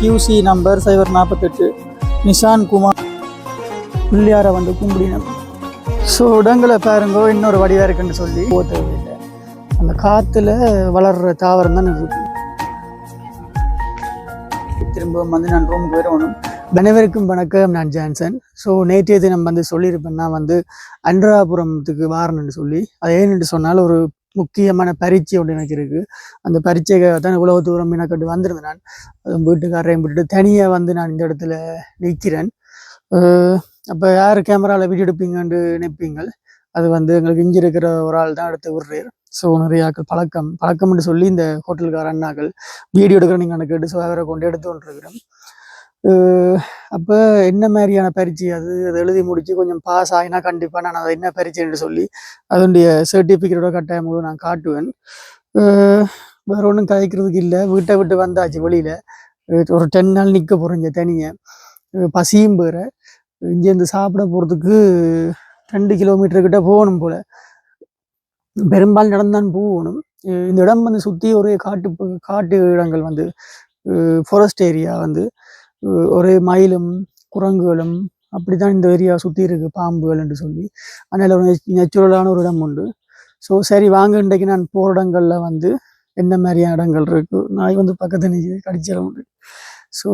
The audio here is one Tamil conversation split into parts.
கியூசி நம்பர் சைபர் நாற்பத்தெட்டு. நிஷான் குமார் பிள்ளையாரை வந்து கும்பிடினோம். ஸோ இடங்களை பாருங்க இன்னொரு வடிவாக இருக்குன்னு சொல்லி. போக தேவையில்லை அந்த காற்றுல வளர்கிற தாவரம் தான் இருக்கு திரும்ப வந்து நான் ரூம் போயிடணும் அனைவருக்கும் வணக்கம் நான் ஜான்சன். ஸோ நேற்றைய தினம் வந்து சொல்லியிருப்பேன் நான் வந்து அன்றாபுரத்துக்கு வாரணுன்னு சொல்லி. அது ஏன்னு சொன்னால் ஒரு முக்கியமான பரீட்சை ஒன்று எனக்கு இருக்குது அந்த பரீட்சைக்கு தான் இவ்வளோ தூரம் எனக்கு வந்திருந்தேன் நான். வீட்டுக்காரரையும் வீட்டுக்காரையும் விட்டுட்டு தனியாக வந்து நான் இந்த இடத்துல நிற்கிறேன் அப்போ யார் கேமராவில் வீடியோ எடுப்பீங்கன்னு நினைப்பீங்கள்? அது வந்து எங்களுக்கு இங்கே இருக்கிற ஒரு ஆள் தான் எடுத்து விடுறேன் ஸோ நிறையாக்கள் பழக்கம் பழக்கம்னு சொல்லி இந்த ஹோட்டலுக்கார அண்ணாக்கள் வீடியோ எடுக்கிற நீங்கள் எனக்கு எடுத்து அவரை கொண்டு எடுத்து கொண்டிருக்கிறேன் அப்போ என்ன மாதிரியான பரீட்சை அது? அதை எழுதி முடித்து கொஞ்சம் பாஸ் ஆகினா கண்டிப்பாக நான் அதை என்ன பரீட்சைன்னு சொல்லி அதனுடைய சர்டிஃபிகேட்டோட கட்டாயம் நான் காட்டுவேன். வேறு வேற ஒன்றும் கதைக்கிறதுக்கு இல்லை. வீட்டை விட்டு வந்தாச்சு வெளியில். ஒரு டென் நாள் நிற்க போகிறேன் தனியை. பசியும் போகிற இங்கேருந்து சாப்பிட போகிறதுக்கு ரெண்டு கிலோமீட்டர் கிட்ட போகணும் போல். பெரும்பாலும் நடந்தான் போகணும். இந்த இடம் வந்து சுற்றி ஒரே காட்டு காட்டு இடங்கள் வந்து ஃபாரஸ்ட் ஏரியா வந்து. ஒரே மயிலும் குரங்குகளும் அப்படி தான் இந்த ஏரியா சுற்றி இருக்குது பாம்புகள் என்று சொல்லி. அதனால் ஒரு நேச்சுரலான ஒரு இடம் உண்டு. ஸோ சரி வாங்க இன்றைக்கு நான் போகிற இடங்களில் வந்து என்ன மாதிரியான இடங்கள் இருக்குது நாய் வந்து பக்கத்து நிற்கிது கடிச்சிட உண்டு. ஸோ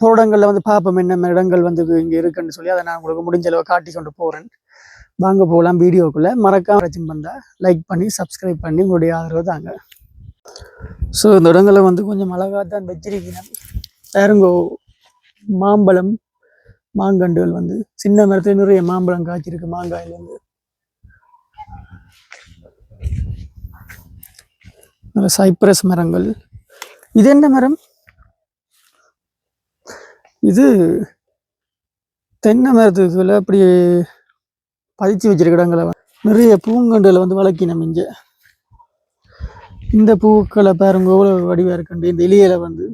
போகிற இடங்களில் வந்து பார்ப்போம் என்ன மாதிரி இடங்கள் வந்து இங்கே இருக்குன்னு சொல்லி. அதை நான் உங்களுக்கு முடிஞ்ச அளவு காட்டி கொண்டு போகிறேன் வாங்க போகலாம் வீடியோக்குள்ளே. மறக்காம ரச்சம் பண்ணால் லைக் பண்ணி சப்ஸ்கிரைப் பண்ணி உங்களுடைய ஆதரவு தாங்க. ஸோ இந்த இடங்களை வந்து கொஞ்சம் அழகாக தான் வச்சிருக்கிறேன். பாருங்கோ மாம்பழம் மாங்கண்டுகள் வந்து சின்ன மரத்தில் நிறைய மாம்பழம் காய்ச்சிருக்கு மாங்காயில் வந்து நல்ல சைப்ரஸ் மரங்கள். இது என்ன மரம்? இது தென்னை மரத்துக்குள்ள அப்படி பதிச்சு வச்சிருக்க இடங்களை நிறைய பூங்கண்டுகளை வந்து வளர்க்கினோம் இங்கே. இந்த பூக்களை பாருங்க எவ்வளோ வடிவாக இருக்குண்டு இந்த இலையில வந்து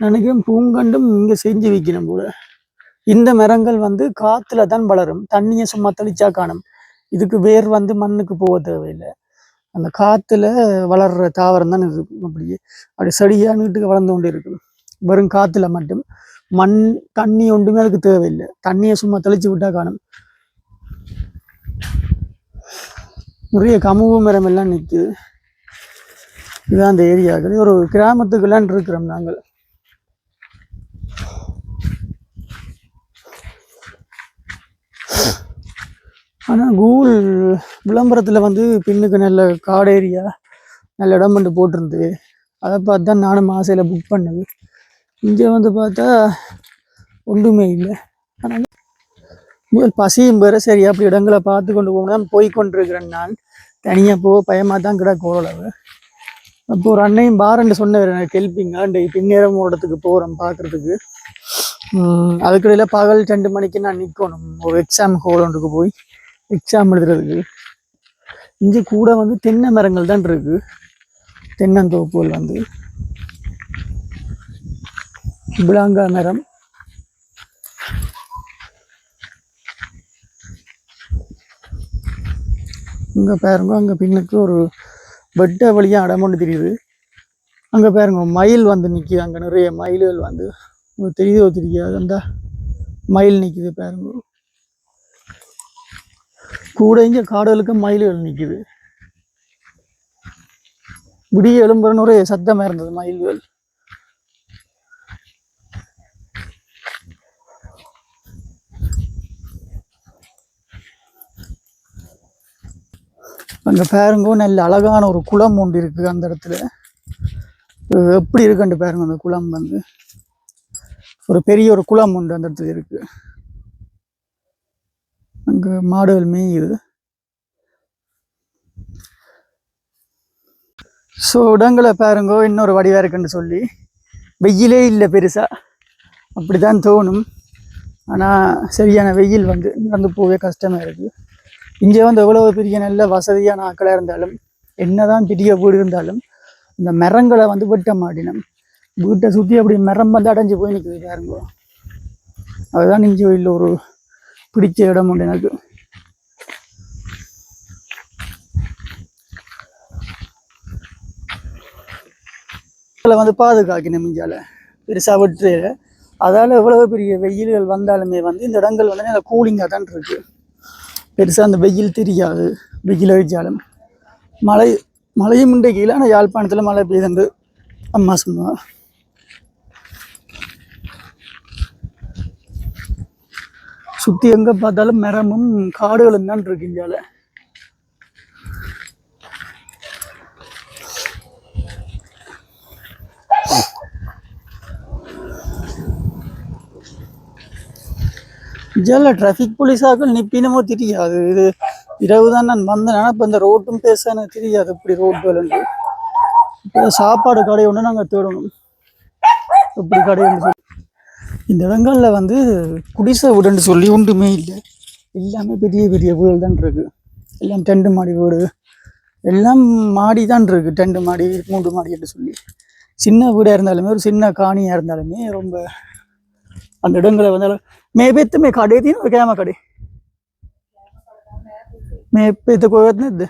நினைக்கிறேன் பூங்கண்டும் இங்கே செஞ்சு வைக்கணும் போல. இந்த மரங்கள் வந்து காற்றுல தான் வளரும். தண்ணியை சும்மா தெளிச்சா காணும். இதுக்கு வேர் வந்து மண்ணுக்கு போக தேவையில்லை. அந்த காற்றுல வளர்ற தாவரம் தான் இது அப்படியே. அப்படி செடியா நீட்டுக்கு வளர்ந்து கொண்டு இருக்கும். வெறும் காற்றுல மட்டும். மண் தண்ணி ஒன்றுமே அதுக்கு தேவையில்லை. தண்ணியை சும்மா தெளிச்சு விட்டா காணும். நிறைய கமுகு மரம் எல்லாம் நிற்குது இதுதான் அந்த ஏரியாக்கள். ஒரு கிராமத்துக்குள்ளான் இருக்கிறோம் நாங்கள். ஆனால் கூகுள் விளம்பரத்தில் வந்து பின்னுக்கு நல்ல காடு ஏரியா நல்ல இடம் வந்து போட்டிருந்து அதை பார்த்து தான் நானும் ஆசையில் புக் பண்ணது. இங்கே வந்து பார்த்தா ஒன்றுமே இல்லை. அதனால் முதல் பசியும் பேர சரி அப்படி இடங்களை பார்த்து கொண்டு போகணும். போய் கொண்டிருக்கிறேன் நான். தனியாக போக பயமாக தான் கிடக்கு ஓரளவு. அப்போ ஒரு அண்ணையும் பாரண்டு சொன்னவர் எனக்கு ஹெல்ப்பிங்க இந்த பின்னேரம் போகிறோம் பார்க்குறதுக்கு. அதுக்கிடையில் பகல் ரெண்டு மணிக்கு நான் நிற்கணும் ஒரு எக்ஸாம் ஹோல் ஒன்றுக்கு போய். எக்ஸாம் எழுதுறதுக்கு. இங்கே கூட வந்து தென்னை மரங்கள் தான் இருக்கு. தென்னந்தோப்புகள் வந்து. புலாங்கா மரம். இங்கே பாருங்க அங்கே பின்னுக்கு ஒரு வெட்ட வழியாக அடமொண்டு தெரியுது. அங்கே பாருங்க மயில் வந்து நிற்கிது அங்கே நிறைய மயில்கள் வந்து. உங்களுக்கு தெரியுதோ தெரியாது? அந்த மயில் நிற்கிது பாருங்க. கூட இங்கே காடுகளுக்கு மயில்கள் நிற்கிது விடிய எழும்புறன்னு சத்தமாக இருந்தது மயில்கள். அங்கே பாருங்க நல்ல அழகான ஒரு குளம் ஒன்று இருக்குது அந்த இடத்துல. எப்படி இருக்குன்ட்டு பாருங்க அந்த குளம் வந்து. ஒரு பெரிய ஒரு குளம் உண்டு அந்த இடத்துல இருக்குது அங்கே மாடுகள் மேயுது. ஸோ இடங்களை பாருங்கோ இன்னொரு வடிவாக இருக்குன்னு சொல்லி. வெயிலே இல்லை பெருசா. அப்படிதான் தோணும். ஆனால் சரியான வெயில் வந்து நடந்து போகவே கஷ்டமாக இருக்குது இங்கே வந்து எவ்வளோ பெரிய நல்ல வசதியான ஆக்களாக இருந்தாலும் என்னதான் பெரிய வீடு இருந்தாலும் இந்த மரங்களை வந்து வெட்ட மாட்டினோம். வீட்டை சுற்றி அப்படி மரம் வந்து அடைஞ்சு போய் நிற்குது பாருங்கோ. அதுதான் இங்கே இல்லை ஒரு பிடிச்ச இடம் உண்டு எனக்கு. இதில் வந்து பாதுகாக்கணும் மிஞ்சால. பெருசாக விட்டு அதால் எவ்வளவு பெரிய வெயில்கள் வந்தாலுமே வந்து இந்த இடங்கள் வந்து நல்லா கூலிங்காக தான் இருக்கு. பெருசாக அந்த வெயில் தெரியாது. வெயில் அழிச்சாலும் மழை மழையும் இன்றைக்கு இல்லை ஆனால் யாழ்ப்பாணத்தில் மழை பெய்யுதுண்டு அம்மா சொன்னா. சுற்றி எங்கே பார்த்தாலும் மரமும் காடுகளும் தான் இருக்கு இந்தியாவில் இந்தியாவில் டிராஃபிக் போலீஸாக்கள் நிப்பினமோ தெரியாது. இது இரவு தான் நான் வந்தேன். இப்போ இந்த ரோட்டும் பேச எனக்கு தெரியாது. இப்படி ரோட்டுகள் இப்போ சாப்பாடு கடை ஒன்று நாங்கள் தேடணும். இப்படி கடை ஒன்று இந்த இடங்களில் வந்து குடிசை வீடுன்னு சொல்லி ஒன்றுமே இல்லை. எல்லாமே பெரிய பெரிய வீடு தான் இருக்குது எல்லாம் டெண்டு மாடி வீடு. எல்லாம் மாடி தான் இருக்குது டெண்டு மாடி மூன்று மாடி என்று சொல்லி. சின்ன வீடாக இருந்தாலுமே ஒரு சின்ன காணியாக இருந்தாலுமே ரொம்ப அந்த இடங்களை வந்து மேபெத்துமே கடை. தீன் ஒரு கேம கடை? மேபெத்து கோவத்னது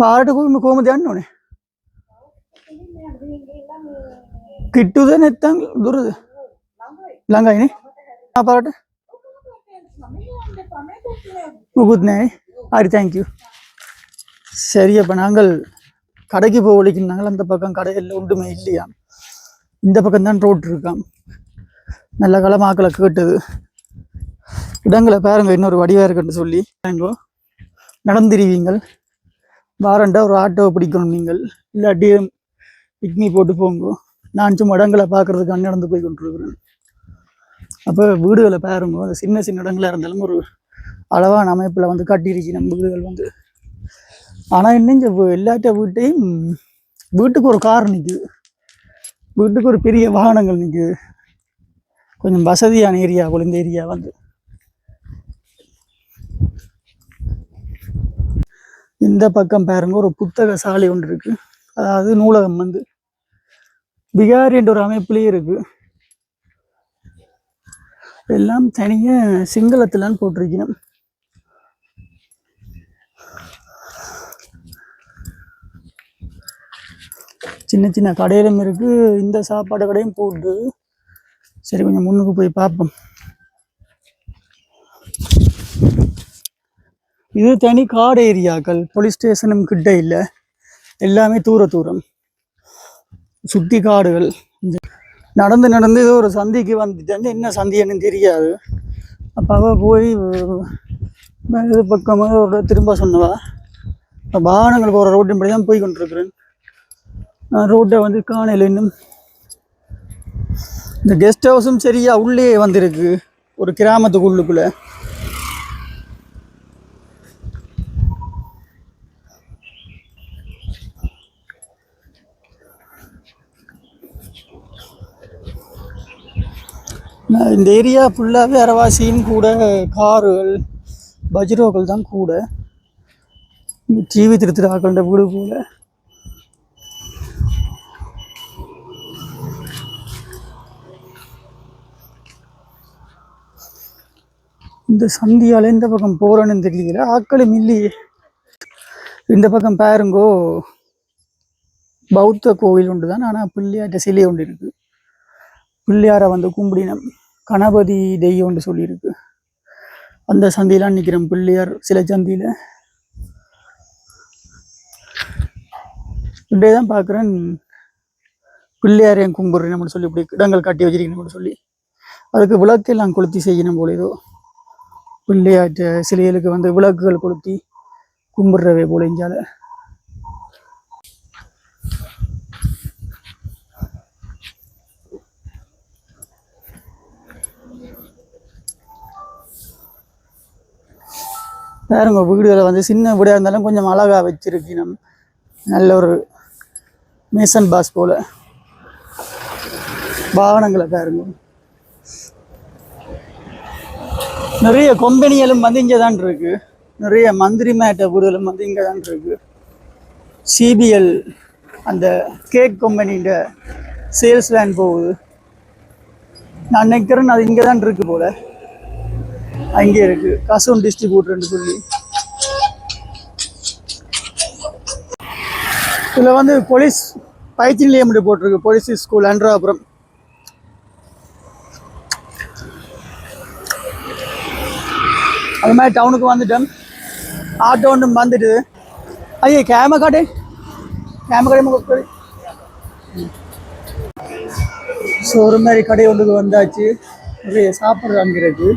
පාරට කොහොම කොහොමද යන්න ඕනේ किट्टूचं नेत दूर लांग आहे हा पराठा உகுத் நே ஆரி தேங்க்யூ சரி அப்போ நாங்கள் கடைக்கு போக ஒழிக்கினாங்கள் அந்த பக்கம் கடையில் ஒன்றுமே இல்லையா இந்த பக்கம் தான் ரோட் இருக்கான் நல்ல காலமாக்களை கேட்டது இடங்களை பாருங்க இன்னொரு வடிவாக இருக்குன்னு சொல்லி தேங்கோ நடந்திருவீங்கள் வாரண்டா ஒரு ஆட்டோவை பிடிக்கணும் நீங்கள் இல்லாட்டி பிக்னி போட்டு போங்கோ நான் சும்மா இடங்களை பார்க்கறதுக்கு நடந்து போய் கொண்டிருக்கிறேன். அப்போ வீடுகளை பாருங்க. அந்த சின்ன சின்ன இடங்களாக இருந்தாலும் ஒரு அளவான அமைப்பில் வந்து கட்டிருச்சு நம்ம வீடுகள் வந்து. ஆனால் இன்னும் இந்த வீட்டையும் வீட்டுக்கு ஒரு கார் நிற்குது வீட்டுக்கு ஒரு பெரிய வாகனங்கள் நிற்குது கொஞ்சம் வசதியான ஏரியா போல இந்த ஏரியா வந்து. இந்த பக்கம் பாருங்க ஒரு புத்தக சாலை ஒன்று இருக்கு. அதாவது நூலகம் வந்து. பிகார் என்ற ஒரு அமைப்புலேயே இருக்கு. எல்லாம் தனியாக சிங்களத்திலான்னு போட்டிருக்கணும். சின்ன சின்ன கடையிலும் இருக்கு. இந்த சாப்பாடு கடையும் போட்டு சரி கொஞ்சம் முன்னுக்கு போய் பார்ப்போம். இது தனி காடு ஏரியாக்கள் போலீஸ் ஸ்டேஷனும் கிட்ட இல்லை. எல்லாமே தூர தூரம். சுற்றி காடுகள் இந்த- நடந்து நடந்து ஏதோ ஒரு சந்திக்கு வந்துட்டேன் என்ன சந்தின்னு தெரியாது. அப்போ போய் இது பக்கமாக ஒரு திரும்ப சொன்னவா இப்போ வாகனங்கள் போகிற ரோட்டின் படி தான் போய் கொண்டிருக்கிறேன். நான் ரோட்டை வந்து காணையில் இன்னும். இந்த கெஸ்ட் ஹவுஸும் சரியாக உள்ளே வந்திருக்கு. ஒரு கிராமத்துக்கு இந்த ஏரியா ஃபுல்லாகவே அரவாசியும் கூட காருகள் பஜ்ரோக்கள் தான் கூட. டிவி திருத்திராக்கள வீடு கூட இந்த சந்தியால் இந்த பக்கம் போகிறேன்னு தெரியல. ஆக்களும் இல்லையே. இந்த பக்கம் பாருங்கோ. பௌத்த கோவில் உண்டு தான் ஆனால் பிள்ளையாட்ட சிலை ஒன்று இருக்குது பிள்ளையாரை வந்து கும்பிடினம். கணபதி தெய்வம் சொல்லியிருக்கு. அந்த சந்தியெலாம் நிற்கிறேன் பிள்ளையார் சில சந்தியில். இப்படியே தான் பார்க்குறேன். பிள்ளையார் என் கும்பிட்றேன் அப்படின்னு சொல்லி இப்படி இடங்கள் காட்டி வச்சிருக்கணும் சொல்லி. அதுக்கு விளக்கெல்லாம் கொளுத்தி செய்யணும் போல ஏதோ. பிள்ளையாற்ற சிலைகளுக்கு வந்து விளக்குகள் கொளுத்தி கும்பிட்றவே போல இஞ்சால. பாருங்க வீடுகளை வந்து சின்ன வீடாக இருந்தாலும் கொஞ்சம் அழகாக வச்சிருக்கணும். நல்ல ஒரு மேசன் பாஸ் போல். வாகனங்களை பாருங்க. நிறைய கொம்பெனிகளும் வந்து இங்கே தான் இருக்கு. நிறைய மந்திரி மேட்ட வீடுகளும் வந்து இங்கே தான் இருக்கு. சிபிஎல் அந்த கேக் கம்பெனின்ற சேல்ஸ் வேன் போகுது. நான் நினைக்கிறேன் அது இங்கே தான் இருக்கு போல். அங்கே இருக்கு. கசூன் டிஸ்ட்ரிபியூட்டர்னு சொல்லி. இதில் வந்து போலீஸ் பயிற்சி நிலையம் போட்டிருக்கு. Police school Andrapuram. அது மாதிரி டவுனுக்கு வந்துட்டேன் ஆட்டோ ஒன்று வந்துட்டு. ஐயா கேம கடை கேம கடை முக ஸோ ஒரு மாதிரி கடை ஒன்றுக்கு வந்தாச்சு. நிறைய சாப்பிட்றது இருக்கு.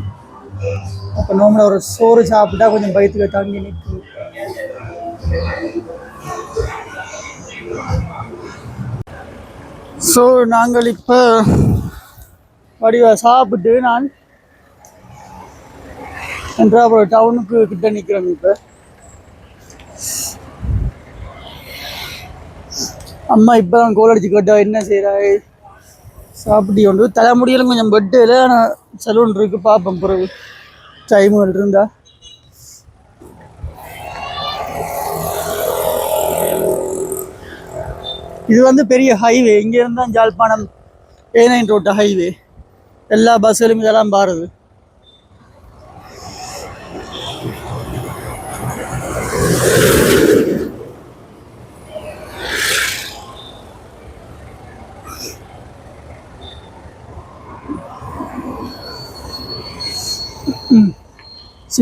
அப்போ நோம்பில் ஒரு சோறு சாப்பிட்டா கொஞ்சம் பயத்துக்கு தங்கி நிற்கும். ஸோ நாங்கள் இப்போ வடிவ சாப்பிட்டு நான் என்றாபுரம் டவுனுக்கு கிட்ட நிற்கிறோம் இப்போ. அம்மா இப்போ தான் கோல் அடிச்சு கேட்டா என்ன செய்கிறாய் சாப்பிட்டு கொண்டு தலைமுடியெல்லாம் கொஞ்சம் பெட்டு ஆனால் சலூன் இருக்கு பார்ப்போம் பிறகு. டைமுகள் இருந்தா? இது வந்து பெரிய ஹைவே இங்க இருந்தா ஜாழ்ப்பாணம் ஏ நைன் ரோட்டு ஹைவே எல்லா பஸ்ஸுகளும் இதெல்லாம் பாருது.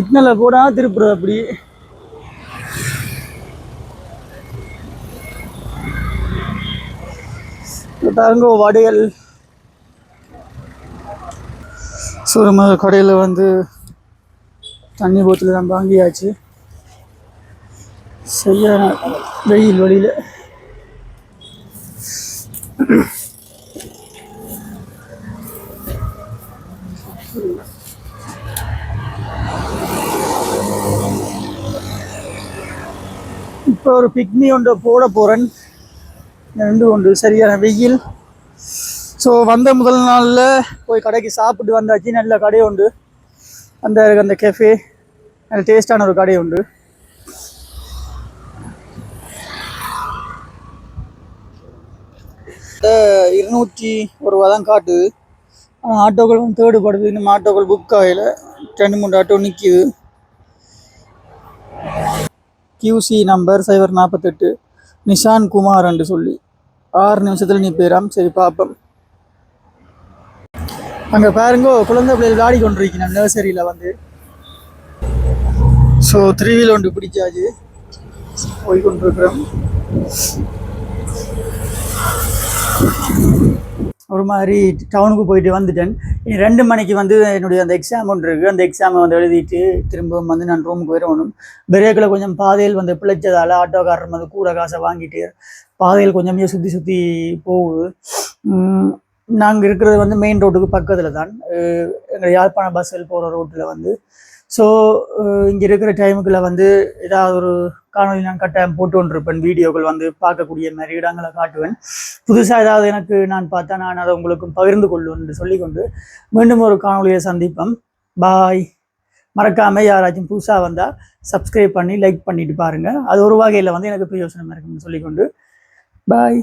சிக்னலை கூட திருப்புறது அப்படி. பாருங்க வடைகள் சுரம கடையில் வந்து தண்ணி போத்தில் தான் வாங்கியாச்சு. சரியான வெயில் வழியில். இப்போ ஒரு பிக்னி ஒன்று போட போகிறேன் ரெண்டு ஒன்று சரியான வெயில். ஸோ வந்த முதல் நாளில் போய் கடைக்கு சாப்பிட்டு வந்தாச்சு. நல்ல கடை உண்டு. அந்த அந்த கெஃபே நல்ல டேஸ்டான ஒரு கடை உண்டு. இருநூற்றி ஒரு ரூபா தான் காட்டுது. ஆனால் ஆட்டோக்கள் வந்து தேடுபடுது. இன்னும் ஆட்டோக்கள் புக் ஆகலை. ரெண்டு மூணு ஆட்டோ நிற்கிது கியூசி நம்பர் சைபர் நாற்பத்தெட்டு நிஷான் குமார் என்று சொல்லி. ஆறு நிமிஷத்தில் நீ போயிடாம் சரி பார்ப்போம். அங்கே பாருங்கோ குழந்தை பிள்ளைகள் விளையாடி கொண்டிருக்கணும் நர்சரியில் வந்து. ஸோ த்ரீ வீல் ஒன்று பிடிச்சாச்சு. போய் கொண்டிருக்கிறோம். ஒரு மாதிரி டவுனுக்கு போயிட்டு வந்துட்டேன். இனி ரெண்டு மணிக்கு வந்து என்னுடைய அந்த எக்ஸாம் ஒன்று இருக்குது அந்த எக்ஸாமை வந்து எழுதிட்டு திரும்பவும் வந்து நான் ரூமுக்கு வரணும் பிரேக்கில் கொஞ்சம் பாதையில் வந்து பிழைச்சதால் ஆட்டோக்காரர் வந்து கூட காசை வாங்கிட்டு பாதையில் கொஞ்சம் சுற்றி சுற்றி போகுது. நாங்கள் இருக்கிறது வந்து மெயின் ரோட்டுக்கு பக்கத்தில் தான். எங்கள் யாழ்ப்பாணம் பஸ்ஸில் போகிற ரோட்டில் வந்து. ஸோ இங்கே இருக்கிற டைமுக்குள்ள வந்து ஏதாவது ஒரு காணொலி நான் கட்டாயம் போட்டு கொண்டிருப்பேன் வீடியோக்கள் வந்து பார்க்கக்கூடிய மாதிரி இடங்களை காட்டுவேன். புதுசாக ஏதாவது எனக்கு நான் பார்த்தா நான் அதை உங்களுக்கும் பகிர்ந்து கொள்ளும் என்று சொல்லிக்கொண்டு மீண்டும் ஒரு காணொலியை சந்திப்போம். பாய். மறக்காமல் யாராச்சும் புதுசாக வந்தால் சப்ஸ்கிரைப் பண்ணி லைக் பண்ணிட்டு பாருங்கள் அது ஒரு வகையில் வந்து எனக்கு பிரயோசனம் இருக்குன்னு சொல்லிக்கொண்டு பாய்.